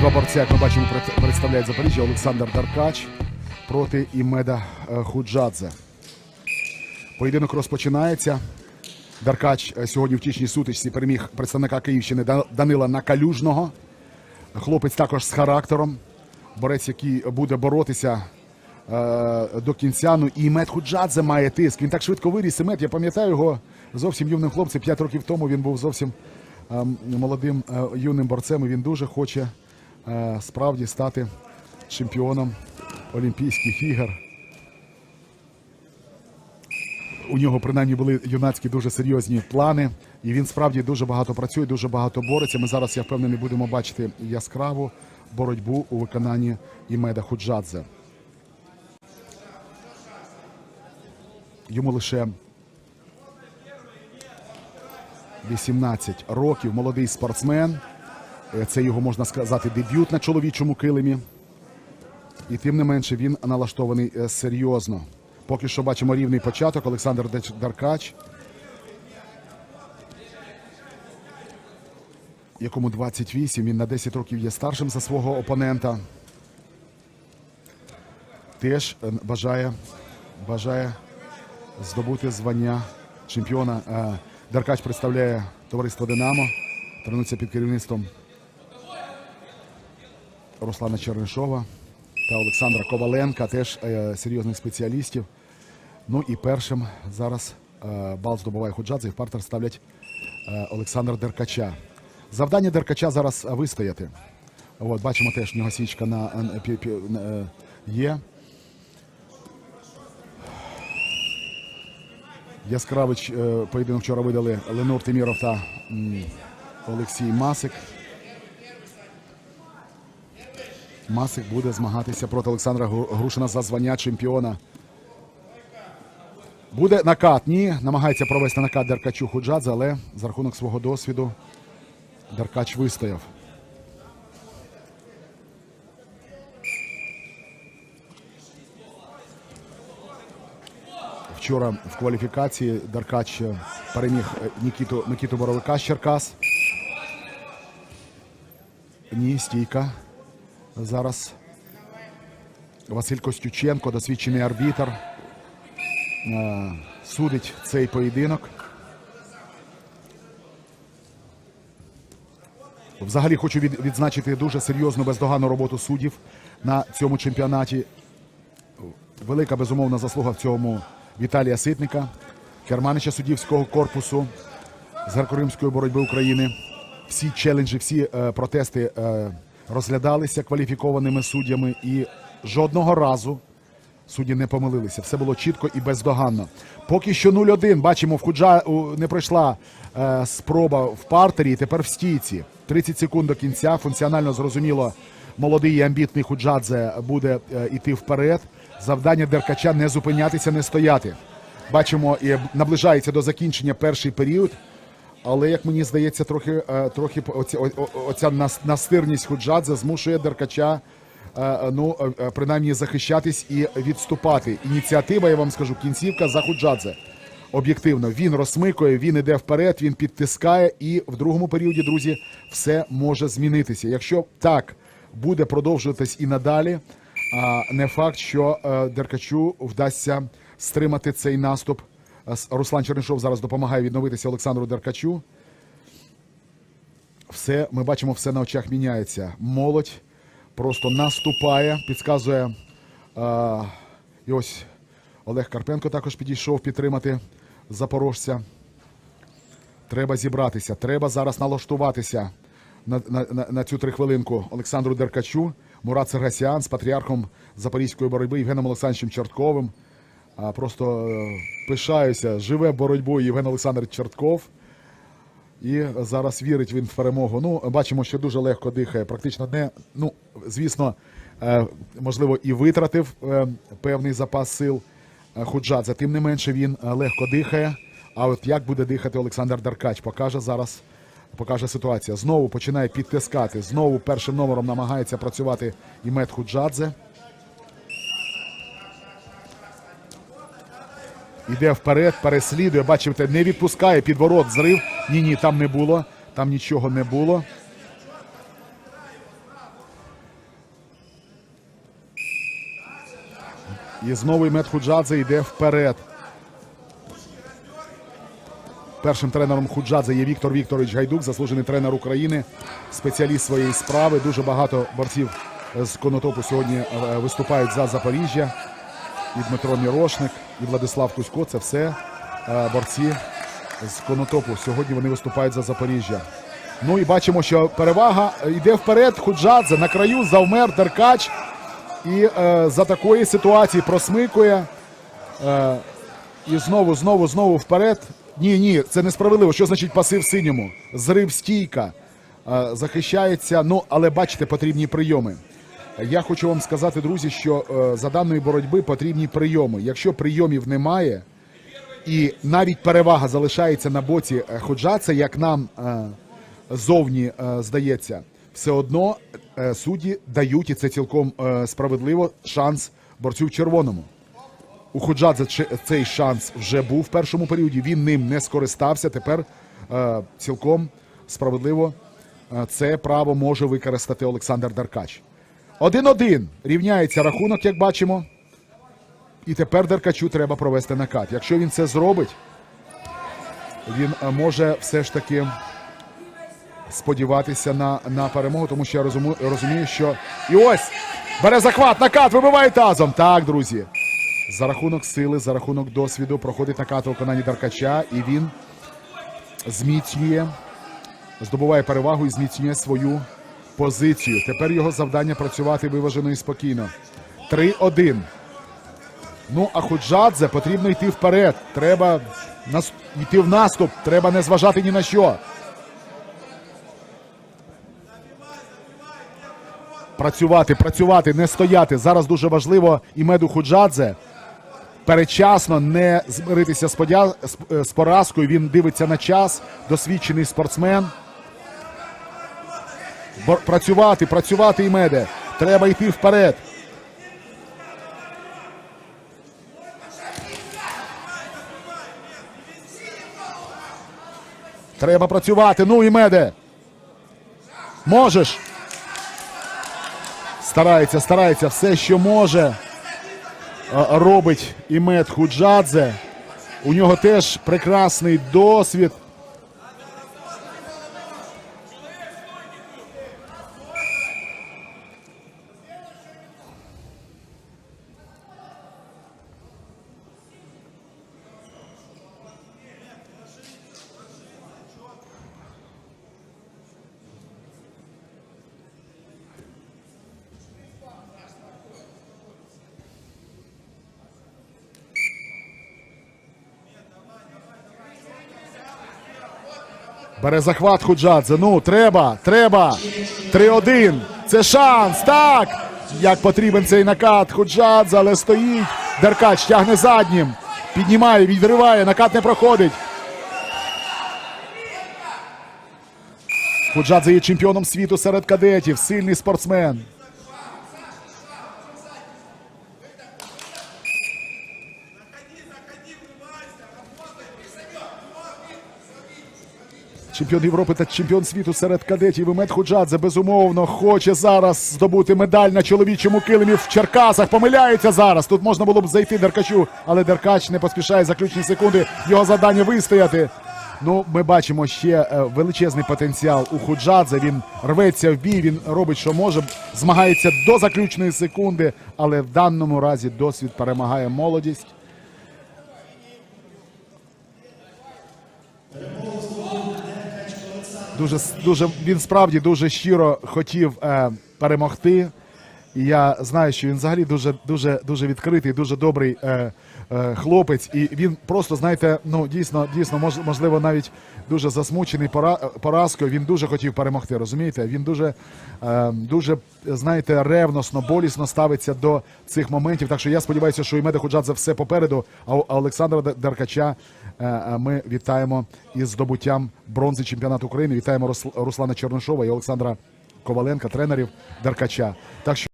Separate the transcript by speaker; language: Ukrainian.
Speaker 1: Обидва борця, як ми бачимо, представляють Запоріжжя Олександр Даркач проти Імеда е, Худжадзе. Поєдинок розпочинається. Даркач е, сьогодні в тічній сутичці переміг представника Київщини Данила Накалюжного. Хлопець також з характером. Борець, який буде боротися е, до кінця. Ну і Імед Худжадзе має тиск. Він так швидко виріс. Імед, я пам'ятаю його зовсім юним хлопцем. П'ять років тому він був зовсім е, молодим е, юним борцем. І він дуже хоче справді стати чемпіоном Олімпійських ігор. У нього принаймні були юнацькі дуже серйозні плани, і він справді дуже багато працює, дуже багато бореться. Ми зараз, я впевнений, будемо бачити яскраву боротьбу у виконанні Імеда Худжадзе. Йому лише 18 років, молодий спортсмен. Е, Це його можна сказати дебют на чоловічому килимі. І тим не менше він налаштований е, серйозно. Поки що бачимо рівний початок. Олександр Даркач, якому 28, він на 10 років є старшим за свого опонента. Теж е, бажає, бажає здобути звання чемпіона. Даркач представляє товариство Динамо, тренується під керівництвом Руслана Чернишова та Олександра Коваленка, теж е, серйозних спеціалістів. Ну і першим зараз е, бал здобуває Худжадзе, і в партер ставлять е, Олександра Деркача. Завдання Деркача зараз е, вистояти. От, бачимо теж в нього січка на, е, на, е, є. Яскравич поєдинок вчора видали Ленур Тиміров та Олексій Масик. Масик буде змагатися проти Олександра Грушина за звання чемпіона. Буде накат. Ні, намагається провести накат Деркачу Худжадзе, але за рахунок свого досвіду Деркач вистояв. Вчора в кваліфікації Деркач е, переміг е, Нікіту, Боровика з Черкас. Ні, стійка. Зараз Василь Костюченко, досвідчений арбітр, е, судить цей поєдинок. Взагалі хочу відзначити дуже серйозну бездоганну роботу суддів на цьому чемпіонаті. Велика безумовна заслуга в цьому Віталія Ситника, керманича суддівського корпусу з греко-римської боротьби України. Всі челенджі, всі е, протести е, розглядалися кваліфікованими суддями, і жодного разу судді не помилилися. Все було чітко і бездоганно. Поки що 0-1. Бачимо, в Худжа не пройшла е, спроба в партері, тепер в стійці. 30 секунд до кінця. Функціонально зрозуміло, молодий і амбітний Худжадзе буде е, йти вперед. Завдання Деркача не зупинятися, не стояти. Бачимо, і наближається до закінчення перший період. Але як мені здається, трохи, е, трохи оця, оця настирність Худжадзе змушує Деркача е, ну, е, е, принаймні захищатись і відступати. Ініціатива, я вам скажу, кінцівка за Худжадзе. Об'єктивно, він розсмикує, він іде вперед, він підтискає, і в другому періоді, друзі, все може змінитися. Якщо так буде продовжуватись і надалі, не факт, що Деркачу вдасться стримати цей наступ. Руслан Чернишов зараз допомагає відновитися Олександру Деркачу. Все, ми бачимо, все на очах міняється. Молодь просто наступає, підказує. Е, і ось Олег Карпенко також підійшов підтримати запорожця. Треба зібратися, треба зараз налаштуватися на, на, на, на цю три хвилинку Олександру Деркачу, Мурат Сергасян з патріархом Запорізької боротьби Євгеном Олександровичем Чортковим. А, просто е, пишаюся, живе боротьбою Євген Олександр Чортков. І зараз вірить він в перемогу. Ну, бачимо, що дуже легко дихає. Практично не, ну, звісно, е, можливо, і витратив е, певний запас сил Худжадзе. Тим не менше, він легко дихає. А от як буде дихати Олександр Даркач, покаже зараз, покаже ситуація. Знову починає підтискати. Знову першим номером намагається працювати Імет Худжадзе. Іде вперед, переслідує. Бачите, не відпускає підворот зрив. Ні, ні, там не було. Там нічого не було. І знову Медхуджадзе йде вперед. Першим тренером Худжадзе є Віктор Вікторович Гайдук, заслужений тренер України, спеціаліст своєї справи. Дуже багато борців з конотопу сьогодні е, виступають за Запоріжжя. І Дмитро Мірошник і Владислав Кузько. Це все е, борці з конотопу. Сьогодні вони виступають за Запоріжжя. Ну і бачимо, що перевага йде вперед. Худжадзе на краю завмер Деркач. І е, за такої ситуації просмикує. Е, і знову, знову, знову вперед. Ні, ні, це несправедливо. Що значить пасив синьому? Зрив стійка. Е, захищається. Ну, але бачите, потрібні прийоми. Я хочу вам сказати, друзі, що е, за даної боротьби потрібні прийоми. Якщо прийомів немає, і навіть перевага залишається на боці е, Ходжаца, як нам е, зовні здається, все одно судді дають, і це цілком справедливо, шанс борцю в червоному. У Ходжадзе цей шанс вже був в першому періоді. Він ним не скористався. Тепер цілком справедливо це право може використати Олександр Деркач. 1-1 рівняється рахунок, як бачимо. І тепер Деркачу треба провести накат. Якщо він це зробить, він е, може все ж таки сподіватися на, на перемогу, тому що я розумію, розумію, що. І ось бере захват, накат, вибиває тазом. Так, друзі. За рахунок сили, за рахунок досвіду проходить накат у виконанні Деркача, і він зміцнює, здобуває перевагу і зміцнює свою позицію. Тепер його завдання працювати виважено і спокійно. 3-1. Ну, а Худжадзе потрібно йти вперед. Треба нас... йти в наступ. Треба не зважати ні на що. Працювати, працювати, не стояти. Зараз дуже важливо і меду Худжадзе передчасно не змиритися з, подя... е, з поразкою. Він дивиться на час, досвідчений спортсмен. Працювати, працювати і меде. Треба йти вперед. Треба працювати. Ну і меде. Можеш. Старається, старається. Все, що може, робить Імет Худжадзе. У нього теж прекрасний досвід. Бере захват Худжадзе. Ну, треба, треба. 3-1. Це шанс. Так. Як потрібен цей накат. Худжадзе, але стоїть. Деркач тягне заднім. Піднімає, відриває. Накат не проходить. Худжадзе є чемпіоном світу серед кадетів. Сильний спортсмен. Чемпіон Європи та чемпіон світу серед кадетів Імет Худжадзе безумовно хоче зараз здобути медаль на чоловічому килимі в Черкасах. Помиляється зараз. Тут можна було б зайти Деркачу, але Деркач не поспішає заключні секунди. Його завдання вистояти. Ну, ми бачимо ще е, величезний потенціал у Худжадзе. Він рветься в бій, він робить, що може, змагається до заключної секунди, але в даному разі досвід перемагає молодість. Дуже дуже він справді дуже щиро хотів е, перемогти. І я знаю, що він взагалі дуже дуже дуже відкритий, дуже добрий е, е, хлопець. І він просто, знаєте, ну дійсно, дійсно, мож, можливо, навіть дуже засмучений пора, поразкою. Він дуже хотів перемогти. Розумієте? Він дуже, е, дуже, знаєте, ревносно, болісно ставиться до цих моментів. Так що я сподіваюся, що і Меда Худжадзе все попереду. А у- Олександра Деркача ми вітаємо із здобуттям бронзи чемпіонату України. Вітаємо Руслана Чернишова і Олександра Коваленка, тренерів Деркача. Так що.